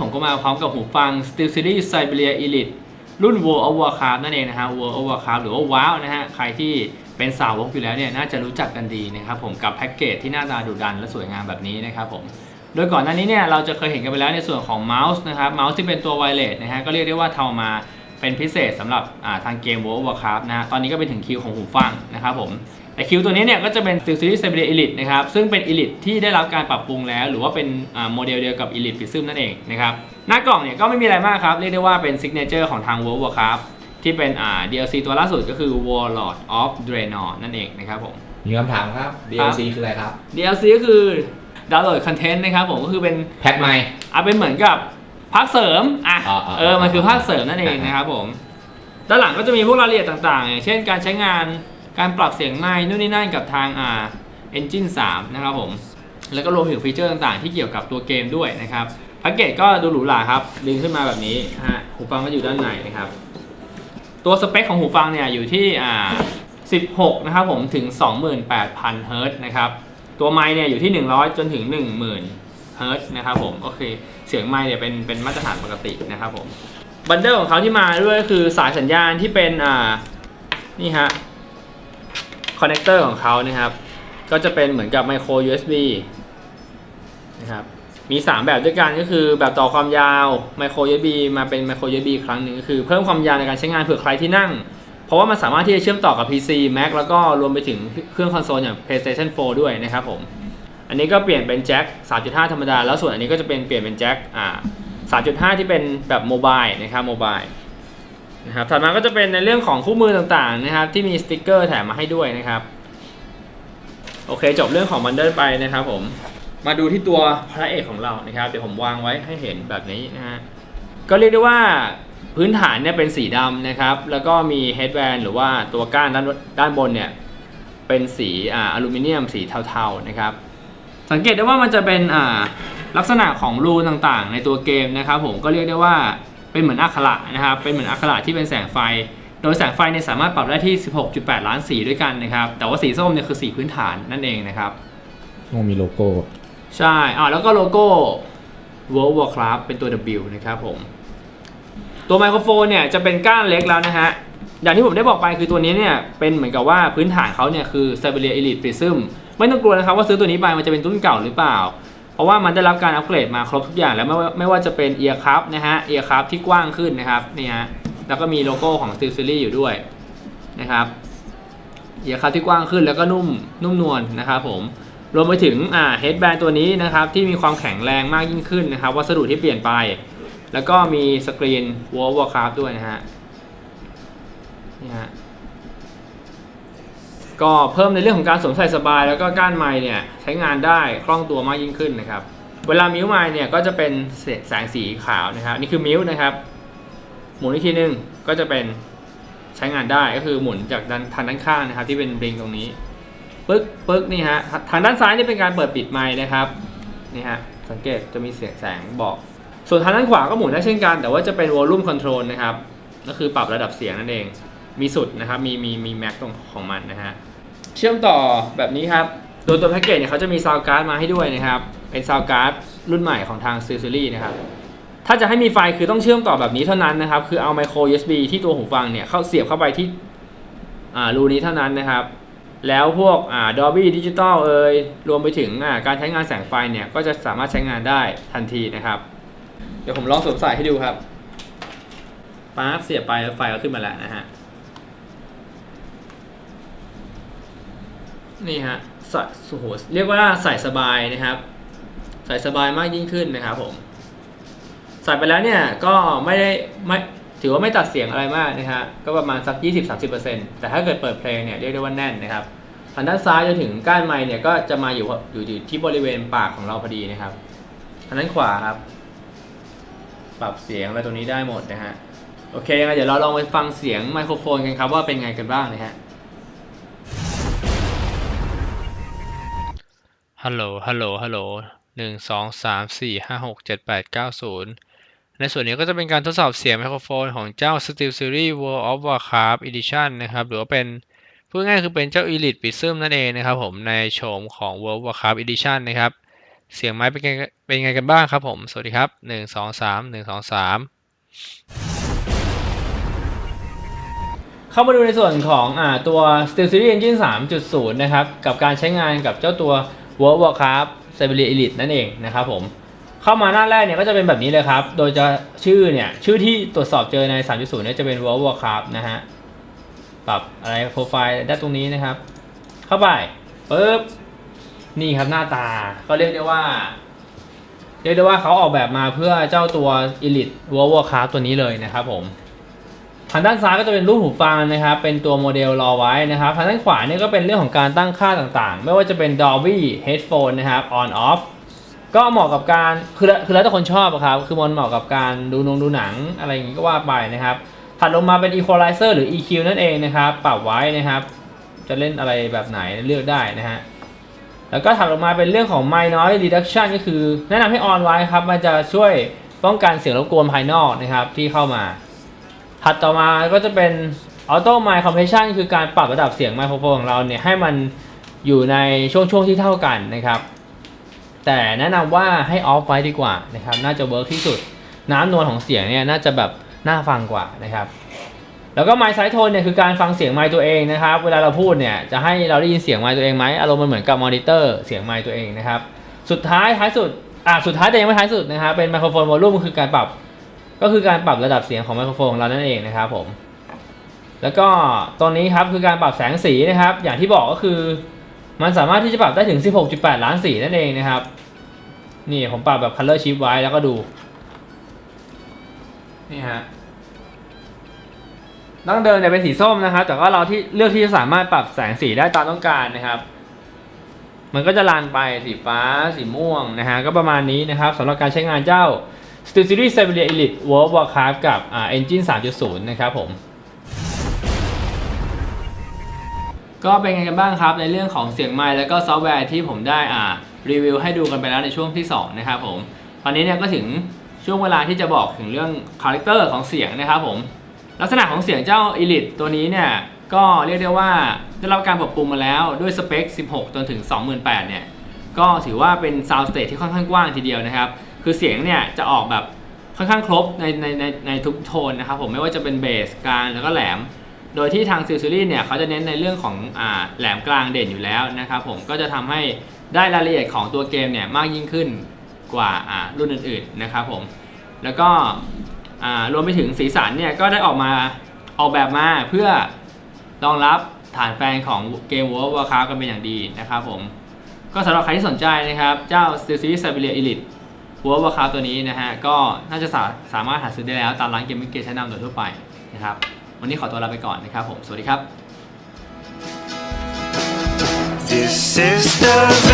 ผมก็มาพร้อมกับหูฟัง Steel Series Siberia Elite รุ่น World of Warcraft นั่นเองนะฮะ World of Warcraft หรือว่าว้าวนะฮะ ใครที่เป็นสาวกอยู่แล้วเนี่ยน่าจะรู้จักกันดีนะครับผมกับแพ็กเกจที่หน้าตาดุดันและสวยงามแบบนี้นะครับผม โดยก่อนหน้านี้เนี่ยเราจะเคยเห็นกันไปแล้วในส่วนของเมาส์นะครับ เมาส์ที่เป็นตัวไวเลสนะฮะก็เรียกได้ว่าทำมาเป็นพิเศษสำหรับทางเกม World of Warcraft นะฮะตอนนี้ก็เป็นถึงคิวของหูฟังนะครับผม แต่คิวตัวนี้เนี่ยก็จะเป็น Steel Series Siberia Elite นะครับ ซึ่งเป็น Elite ที่ได้รับการปรับปรุงแล้ว หรือว่าเป็นอ่าโมเดลเดียวกับ Elite Prism นั่นเองนะครับ หน้ากล่องเนี่ยก็ไม่มีอะไรมากครับ เรียกได้ว่าเป็น Signature ของทาง World of Warcraft ที่เป็นอ่า DLC ตัวล่าสุดก็คือ Warlord of Draenor นั่นเองนะครับผม มีคำถามครับ DLC คืออะไรครับ DLC ก็คือดาวน์โหลดคอนเทนต์นะครับผมก็คือเป็นแพ็คใหม่อะเป็นเหมือนกับภาคเสริมอะอ่าอ่าเออมันคือภาคเสริมนั่นเองนะครับผมด้านหลังก็จะมีพวกรายละเอียดต่างๆอย่างเช่นการใช้งาน การปรับเสียงไมค์นู่นนี่นั่นกับทางอ่า Engine 3 นะครับผม แล้วก็รวมถึงฟีเจอร์ต่างๆ ที่เกี่ยวกับตัวเกมด้วยนะครับแพ็กเกจก็ดูหรูหราครับ ดึงขึ้นมาแบบนี้ฮะหูฟังก็อยู่ด้านในนะครับ ตัวสเปคของหูฟังเนี่ยอยู่ที่อ่า16 นะครับผมถึง 28,000 เฮิรตซ์นะครับ ตัวไมค์เนี่ยอยู่ที่ 100 จนถึง 10,000 เฮิรตซ์นะครับผมก็คือเสียงไมค์เนี่ยเป็นเป็นมาตรฐานปกตินะครับผมบันเดิลของเขาที่มาด้วยคือสายสัญญาณที่เป็นอ่านี่ฮะ คอนเนคเตอร์ของเขานะครับ ก็จะเป็นเหมือนกับไมโคร USB นะครับมี 3 แบบด้วยกันก็คือแบบต่อความยาวไมโคร USB มาเป็นไมโคร USB ครั้งหนึ่งก็คือเพิ่มความยาวในการใช้งานเผื่อใครที่นั่ง เพราะว่ามันสามารถที่จะเชื่อมต่อกับ PC Mac แล้วก็รวมไปถึงเครื่องคอนโซลอย่าง PlayStation 4 ด้วยนะครับผม อันนี้ก็เปลี่ยนเป็นแจ็ค3.5 ธรรมดา แล้วส่วนอันนี้ก็จะเป็นเปลี่ยนเป็นแจ็คอ่า3.5 ที่เป็นแบบโมบายนะครับโมบาย นะครับถัดมาก็จะเป็นในเรื่องของคู่มือต่างๆนะครับ ที่มีสติกเกอร์แถมมาให้ด้วยนะครับ โอเคจบเรื่องของบันเดิลไปนะครับผมมาดูที่ตัวพระเอกของเรานะครับ เดี๋ยวผมวางไว้ให้เห็นแบบนี้นะฮะก็เรียกได้ว่าพื้นฐานเนี่ยเป็นสีดำนะครับ แล้วก็มีเฮดแบนหรือว่าตัวก้านด้านด้านบนเนี่ยเป็นสีอ่าอลูมิเนียมสีเทาๆนะครับ สังเกตได้ว่ามันจะเป็นอ่าลักษณะของรูต่างๆ ในตัวเกมนะครับ ผมก็เรียกได้ว่า เป็นเหมือนอักขระนะครับ เป็นเหมือนอักขระที่เป็นแสงไฟ โดยแสงไฟเนี่ยสามารถปรับได้ที่ 16.8 ล้านสีด้วยกันนะครับ แต่ว่าสีส้มเนี่ยคือสีพื้นฐานนั่นเองนะครับโอ้มีโลโก้ ใช่ อ่าแล้วก็โลโก้ World of Warcraft เป็นตัว W นะครับผม ตัวไมโครโฟนเนี่ยจะเป็นก้านเล็กแล้วนะฮะ อย่างที่ผมได้บอกไปคือตัวนี้เนี่ยเป็นเหมือนกับว่าพื้นฐานเขาเนี่ยคือ Siberia Elite Prism ไม่ต้องกลัวนะครับว่าซื้อตัวนี้ไปมันจะเป็นรุ่นเก่าหรือเปล่าเพ ราะว่ามันได้รับการอัปเกรดมาครบทุกอย่างแล้วไม่ว่าไม่ว่าจะเป็น Ear Cup นะฮะ Ear Cup ที่กว้างขึ้นนะครับนี่ฮะแล้วก็มีโลโก้ของ Steel Series อยู่ด้วยนะครับ Ear Cup ที่กว้างขึ้นแล้วก็นุ่มนุ่มนวลนะครับผมรวมไปถึงอ่าเฮดแบนตัวนี้นะครับที่มีความแข็งแรงมากยิ่งขึ้นนะครับวัสดุที่เปลี่ยนไป แล้วก็มีสกรีน World of Warcraft ด้วยนะฮะนี่ฮะ ก็เพิ่มในเรื่องของการสวมใส่สบาย แล้วก็ก้านไม้เนี่ยใช้งานได้คล่องตัวมากยิ่งขึ้นนะครับ เวลามิวไม้เนี่ยก็จะเป็นแสงสีขาวนะครับ นี่คือมิวนะครับ หมุนอีกทีนึงก็จะเป็นใช้งานได้ก็คือหมุนจากด้านทางด้านข้างนะครับ ที่เป็นบลิงตรงนี้ปึ๊กปึ๊กนี่ฮะทางด้านซ้ายนี่เป็นการเปิดปิดไมค์นะครับนี่ฮะสังเกตจะมีเสียงแสงบอก ส่วนทางด้านขวาก็หมุนได้เช่นกัน แต่ว่าจะเป็น volume control นะครับก็คือปรับระดับเสียงนั่นเองมีสุดนะครับ มีมีมีแม็กตรงของมันนะฮะ เชื่อมต่อแบบนี้ครับ โดยตัวแพ็กเกจเนี่ยเขาจะมีซาวการ์ดมาให้ด้วยนะครับ เป็นซาวการ์ดรุ่นใหม่ของทาง s e r i s นะครับ ถ้าจะให้มีไฟคือต้องเชื่อมต่อแบบนี้เท่านั้นนะครับ คือเอาไมโคร USB ที่ตัวหูฟังเนี่ยเข้าเสียบเข้าไปที่อ่ารูนี้เท่านั้นนะครับ แล้วพวกอ่า Dolby Digital เอ่ยรวมไปถึงอ่าการใช้งานแสงไฟเนี่ยก็จะสามารถใช้งานได้ทันทีนะครับ เดี๋ยวผมลองสวมใส่ให้ดูครับป๊บเสียบไปแล้วไฟก็ขึ้นมาแล้วนะฮะ นี่ฮะใส่โอ้โหเรียกว่าใส่สบายนะครับ ใส่สบายมากยิ่งขึ้นนะครับผม ใส่ไปแล้วเนี่ยก็ไม่ได้ไม่ถือว่าไม่ตัดเสียงอะไรมากนะฮะก็ประมาณสัก 20-30%แต่ถ้าเกิดเปิดเพลงเนี่ยเรียกได้ว่าแน่นนะครับทางด้านซ้ายจนถึงก้านไมค์เนี่ยก็จะมาอยู่อยู่อยู่ที่บริเวณปากของเราพอดีนะครับทางด้านขวาครับ ปรับเสียงอะไรตรงนี้ได้หมดนะฮะโอเคงั้นเดี๋ยวเราลองไปฟังเสียงไมโครโฟนกันครับว่าเป็นไงกันบ้างนะฮะ ฮัลโหล ฮัลโหล ฮัลโหลหนึ่งสองสามสี่ห้าหกเจ็ดแปดเก้าศูนย์ในส่วนนี้ก็จะเป็นการทดสอบเสียงไมโครโฟนของเจ้า Steel Series World of Warcraft Edition นะครับ หรือว่าเป็นพูดง่ายคือเป็นเจ้า Elite Prism นั่นเองนะครับผมในโฉมของ World of Warcraft Edition นะครับ เสียงไม้เป็นไงเป็นไงกันบ้างครับผม สวัสดีครับหนึ่งสองสามหนึ่งสองสามเข้ามาดูในส่วนของอ่าตัว Steel Series Engine 3.0 นะครับ กับการใช้งานกับเจ้าตัว World of Warcraft Siberia Elite นั่นเองนะครับผม เข้ามาหน้าแรกเนี่ยก็จะเป็นแบบนี้เลยครับ โดยจะชื่อเนี่ย ชื่อที่ตรวจสอบเจอใน 3.0เนี่ยจะเป็น World of Warcraft นะฮะ ปรับอะไรโปรไฟล์ได้ตรงนี้นะครับ เข้าไปปึ๊บ นี่ครับหน้าตา ก็เรียกได้ว่า เรียกได้ว่าเขาออกแบบมาเพื่อเจ้าตัว Elite World of Warcraft ตัวนี้เลยนะครับผม ทางด้านซ้ายก็จะเป็นรูปหูฟังนะครับ เป็นตัวโมเดลรอไว้นะครับทางด้านขวาเนี่ยก็เป็นเรื่องของการตั้งค่าต่างๆ ไม่ว่าจะเป็น Dolby Headphone นะครับ on off ก็เหมาะกับการคือคือแล้วแต่คนชอบอะครับ คือมันเหมาะกับการดูนงดูหนังอะไรอย่างงี้ก็ว่าไปนะครับ ถัดลงมาเป็น Equalizer หรือ EQ นั่นเองนะครับ ปรับไว้นะครับ จะเล่นอะไรแบบไหนเลือกได้นะฮะแล้วก็ถัดลงมาเป็นเรื่องของ Mic Noise Reduction ก็คือ แนะนำให้ออนไว้ครับ มันจะช่วยป้องกันเสียงรบกวนภายนอกนะครับที่เข้ามา ถัดต่อมาก็จะเป็น Auto Mic Compression คือการปรับระดับเสียงไมโครโฟนของเราเนี่ยให้มันอยู่ในช่วงช่วงๆที่เท่ากันนะครับ แต่แนะนำว่าให้ออฟไว้ดีกว่านะครับ น่าจะเวิร์กที่สุด น้ำนวลของเสียงเนี่ยน่าจะแบบน่าฟังกว่านะครับ แล้วก็ไมค์ไซโทนเนี่ยคือการฟังเสียงไมค์ตัวเองนะครับ เวลาเราพูดเนี่ยจะให้เราได้ยินเสียงไมค์ตัวเองไหมอารมณ์มันเหมือนกับมอนิเตอร์เสียงไมค์ตัวเองนะครับ สุดท้ายท้ายสุดอะสุดท้ายแต่ยังไม่ท้ายสุดนะครับเป็นไมโครโฟนวอลลุ่มคือการปรับ ก็คือการปรับระดับเสียงของไมโครโฟนของเรานั่นเองนะครับผม แล้วก็ตรงนี้ครับคือการปรับแสงสีนะครับ อย่างที่บอกก็คือ มันสามารถที่จะปรับได้ถึง 16.8 ล้านสีนั่นเองนะครับ นี่ผมปรับแบบ color shift ไว้แล้วก็ดู นี่ฮะดั้งเดิมเนี่ยเป็นสีส้มนะครับ แต่ก็เราที่เลือกที่จะสามารถปรับแสงสีได้ตามต้องการนะครับ มันก็จะลานไปสีฟ้าสีม่วงนะฮะก็ประมาณนี้นะครับสำหรับการใช้งานเจ้า Steel Series Siberia Elite World Warcraft กับอ่า Engine 3.0 นะครับผม ก็เป็นไงกันบ้างครับในเรื่องของเสียงไมค์แล้วก็ซอฟต์แวร์ที่ผมได้อ่ารีวิวให้ดูกันไปแล้วในช่วงที่ 2 นะครับผม ตอนนี้เนี่ยก็ถึงช่วงเวลาที่จะบอกถึงเรื่องคาแรคเตอร์ของเสียงนะครับผม ลักษณะของเสียงเจ้า Elite ตัวนี้เนี่ยก็เรียกได้ว่าได้รับการปรับปรุงมาแล้วด้วยสเปค 16 จนถึง 28,000เนี่ยก็ถือว่าเป็น Sound Stage ที่ค่อนข้างกว้างทีเดียวนะครับ คือเสียงเนี่ยจะออกแบบค่อนข้างครบในในในในทุกโทนนะครับผมไม่ว่าจะเป็นเบสกลางแล้วก็แหลม โดยที่ทาง s ิ l s e r i e s เนี่ยเขาจะเน้นในเรื่องของอ่าแหลมกลางเด่นอยู่แล้วนะครับผมก็จะทำให้ได้รายละเอียดของตัวเกมเนี่ยมากยิ่งขึ้นกว่าอ่ารุ่นอื่นๆนะครับผมแล้วก็อ่ารวมไปถึงสีสันเนี่ยก็ได้ออกมาออกแบบมาเพื่อรองรับฐานแฟนของเกม World of Warcraft กันเป็นอย่างดีนะครับผมก็สำหรับใครที่สนใจนะครับ เจ้า Steel Series Siberia Elite World of Warcraft ตัวนี้นะฮะก็น่าจะสาสามารถหาซื้อได้แล้วตามร้านเกมมิ่งเกชั้นนำโดยทั่วไปนะครับวันนี้ขอตัวลาไปก่อนนะครับผม สวัสดีครับ This is the